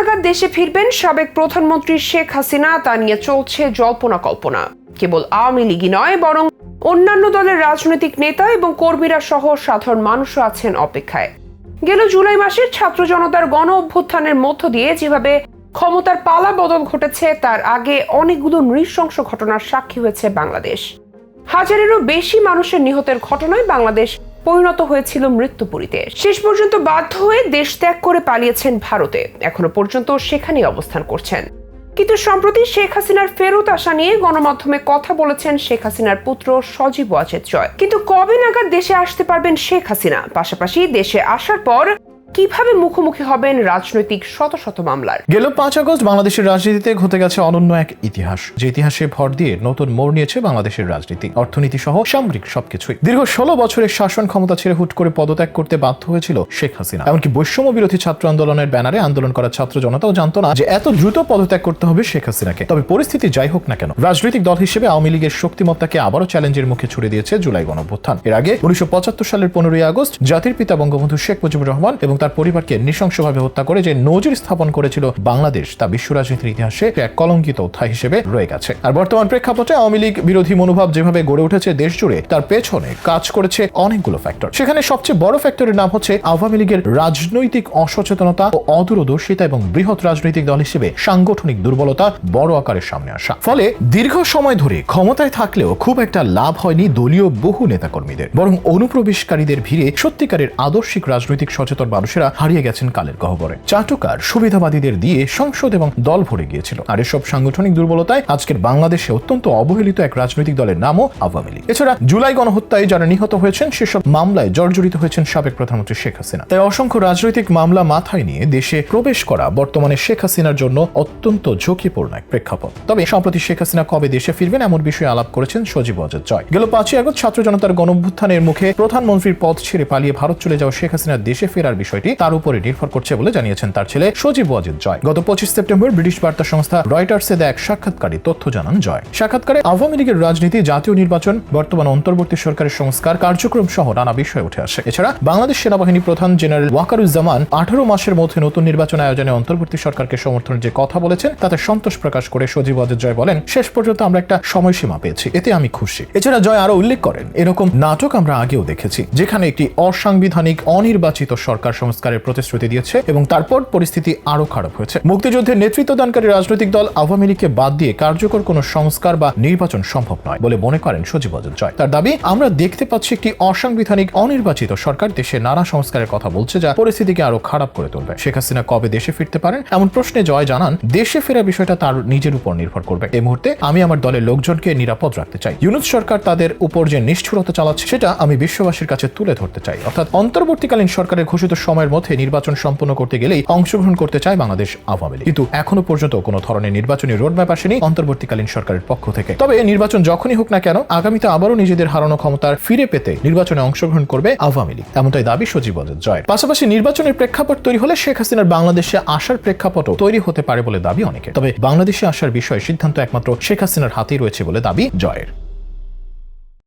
নাগাদ দেশে ফিরবেন সাবেক প্রধানমন্ত্রী শেখ হাসিনা। তা নিয়ে চলছে জল্পনা কল্পনা। কেবল আওয়ামী লীগই নয়, বরং অন্যান্য দলের রাজনৈতিক নেতা এবং কর্মীরা সহ সাধারণ মানুষও আছেন অপেক্ষায়। গেল জুলাই মাসের ছাত্র জনতার গণ অভ্যুত্থানের মধ্য দিয়ে যেভাবে ক্ষমতার পালা বদল ঘটেছে, তার আগে অনেকগুলো নৃশংস ঘটনার সাক্ষী হয়েছে বাংলাদেশ। হাজারেরও বেশি মানুষের নিহতের ঘটনায় বাংলাদেশ পরিণত হয়েছিল মৃত্যুপুরীতে। শেষ পর্যন্ত বাধ্য হয়ে দেশ ত্যাগ করে পালিয়েছেন ভারতে। এখনও পর্যন্ত সেখানেই অবস্থান করছেন। কিন্তু সম্প্রতি শেখ হাসিনার ফেরত আসা নিয়ে গণমাধ্যমে কথা বলেছেন শেখ হাসিনার পুত্র সজীব ওয়াজেদ জয়। কিন্তু কবে নাগাদ দেশে আসতে পারবেন শেখ হাসিনা? পাশাপাশি দেশে আসার পর কীভাবে মুখোমুখি হবেন রাজনৈতিক শত শত মামলার? গেল পাঁচ আগস্ট বাংলাদেশের রাজনীতিতে ঘটে গেছে অনন্য এক ইতিহাস, যে ইতিহাসে ভর দিয়ে নতুন মোড় নিয়েছে বাংলাদেশের রাজনীতি, অর্থনীতি সহ সামরিক সবকিছুই। দীর্ঘ ষোলো বছরের শাসন ক্ষমতা ছেড়ে হুট করে পদত্যাগ করতে বাধ্য হয়েছিল শেখ হাসিনা। এমনকি বৈষম্য বিরোধী ছাত্র আন্দোলনের ব্যানারে আন্দোলন করা ছাত্র জনতাও জানতো না যে এত দ্রুত পদত্যাগ করতে হবে শেখ হাসিনাকে। তবে পরিস্থিতি যাই হোক না কেন, রাজনৈতিক দল হিসেবে আওয়ামী লীগের শক্তিমত্তাকে আবারও চ্যালেঞ্জের মুখে ছুড়ে দিয়েছে জুলাই গণ গণঅভ্যুত্থান। এর আগে উনিশশো পঁচাত্তর সালের পনেরোই আগস্ট জাতির পিতা বঙ্গবন্ধু শেখ মুজিবুর রহমান এবং তার পরিবারকে নৃশংসভাবে হত্যা করে যে নজির স্থাপন করেছিল বাংলাদেশ, তা বিশ্ব রাজনীতির ইতিহাসে এক কলঙ্কিত অধ্যায় হিসেবে রয়ে গেছে। আর বর্তমান প্রেক্ষাপটে আওয়ামী লীগ বিরোধী মনোভাব যেভাবে গড়ে উঠেছে দেশ জুড়ে, তার পেছনে কাজ করেছে অনেকগুলো ফ্যাক্টর সেখানে সবচেয়ে বড় ফ্যাক্টরের নাম হচ্ছে আওয়ামী লীগের রাজনৈতিক অসচেতনতা ও অদূরদর্শিতা এবং বৃহৎ রাজনৈতিক দল হিসেবে সাংগঠনিক দুর্বলতা বড় আকারের সামনে আসা। ফলে দীর্ঘ সময় ধরে ক্ষমতায় থাকলেও খুব একটা লাভ হয়নি দলীয় বহু নেতাকর্মীদের। বরং অনুপ্রবেশকারীদের ভিড়ে সত্যিকারের আদর্শিক রাজনৈতিক সচেতন মানুষেরা হারিয়ে গেছেন কালের গহ্বরে। চাটুকার সুবিধাবাদীদের দিয়ে সংসদ এবং দল ভরে গিয়েছিল। আর এসব সাংগঠনিক দুর্বলতায় আজকের বাংলাদেশে অত্যন্ত অবহেলিত এক রাজনৈতিক দলের নামও আওয়ামী লীগ। এছাড়া জুলাই গণহত্যায় যারা নিহত হয়েছেন, সেসব মামলায় জর্জরিত হয়েছেন সাবেক প্রধানমন্ত্রী শেখ হাসিনা। তাই অসংখ্য রাজনৈতিক মামলা মাথায় নিয়ে দেশে প্রবেশ করা বর্তমানে শেখ হাসিনার জন্য অত্যন্ত ঝুঁকিপূর্ণ এক প্রেক্ষাপট। তবে সম্প্রতি শেখ হাসিনা কবে দেশে ফিরবেন এমন বিষয়ে আলাপ করেছেন সজীব অজয় জয়। গেল পাঁচই আগস্ট ছাত্র জনতার গণভ্যুত্থানের মুখে প্রধানমন্ত্রীর পদ ছেড়ে পালিয়ে ভারত চলে যাওয়া শেখ হাসিনার দেশে ফেরার বিষয়টি তার উপরে নির্ভর করছে বলে জানিয়েছেন তার ছেলে সজীব ওয়াজিদ জয়। গত পঁচিশ সেপ্টেম্বর ব্রিটিশ বার্তা সংস্থা রয়টার্সে দেয় এক সাক্ষাৎকারে তথ্য জানান জয়। সাক্ষাৎকারে আওয়ামী লীগের রাজনীতি, জাতীয় নির্বাচন, বর্তমান অন্তর্বর্তী সরকারের সংস্কার, কার্যক্রম সহ নানা বিষয় উঠে আসে। এছাড়া বাংলাদেশ সেনাবাহিনী প্রধান জেনারেল ওয়াকারুজ্জামান আঠারো মাসের মধ্যে নতুন নির্বাচন আয়োজনে অন্তর্বর্তী সরকারকে সমর্থনের যে কথা বলেছেন, তাতে সন্তোষ প্রকাশ করে সজীব ওয়াজিদ জয় বলেন, শেষ পর্যন্ত আমরা একটা সময়সীমা পেয়েছি, এতে আমি খুশি। এছাড়া জয় আরও উল্লেখ করেন, এরকম নাটক আমরা আগেও দেখেছি, যেখানে একটি অসাংবিধানিক, অনির্বাচিত সরকার সংস্কারের প্রতিশ্রুতি দিয়েছে এবং তারপর পরিস্থিতি আরও খারাপ হয়েছে। মুক্তিযুদ্ধের নেতৃত্ব দানকারী রাজনৈতিক দল আওয়ামী লীগকে বাদ দিয়ে কার্যকর কোনো সংস্কার বা নির্বাচন সম্ভব নয় বলে মনে করেন সজীব অজয়। জয় তার দাবি, আমরা দেখতে পাচ্ছি একটি অসাংবিধানিক, অনির্বাচিত সরকার দেশে নানা সংস্কারের কথা বলছে যা পরিস্থিতিকে আরও খারাপ করে তুলবে। শেখ হাসিনা কবে দেশে ফিরতে পারেন? এমন প্রশ্নে জয় জানান, দেশে ফেরা বিষয়টা তার নিজের উপর নির্ভর করবে। এই মুহূর্তে আমি আমার দলের লোকজনকে নিরাপদ রাখতে চাই। ইউনুস সরকার তাদের উপর যে নিষ্ঠুরতা চালাচ্ছে, সেটা আমি বিশ্ববাসীর কাছে তুলে ধরতে চাই। অর্থাৎ অন্তর্বর্তীকালীন সরকারের ঘোষিত সময়ের মধ্যে নির্বাচন সম্পন্ন করতে গেলেই অংশগ্রহণ করতে চায় বাংলাদেশ আওয়ামী কিন্তু এখনও পর্যন্ত কোনো ধরনের নির্বাচনী রোডম্যাপ আসেনি অন্তর্বর্তীকালীন সরকারের পক্ষ থেকে। তবে নির্বাচন যখনই হোক না কেন, আগামীতে আবারও নিজেদের হারানো ক্ষমতার ফিরে পেতে নির্বাচনে অংশগ্রহণ করবে আওয়ামী লীগ। এমনটাই দাবি সজীব জয়ের। পাশাপাশি নির্বাচনের প্রেক্ষাপট তৈরি হলে শেখ হাসিনার বাংলাদেশে আসার প্রেক্ষাপটও তৈরি হতে পারে বলে দাবি অনেকে তবে বাংলাদেশে আসার বিষয়ে সিদ্ধান্ত একমাত্র শেখ হাসিনার হাতেই রয়েছে বলে দাবি জয়ের।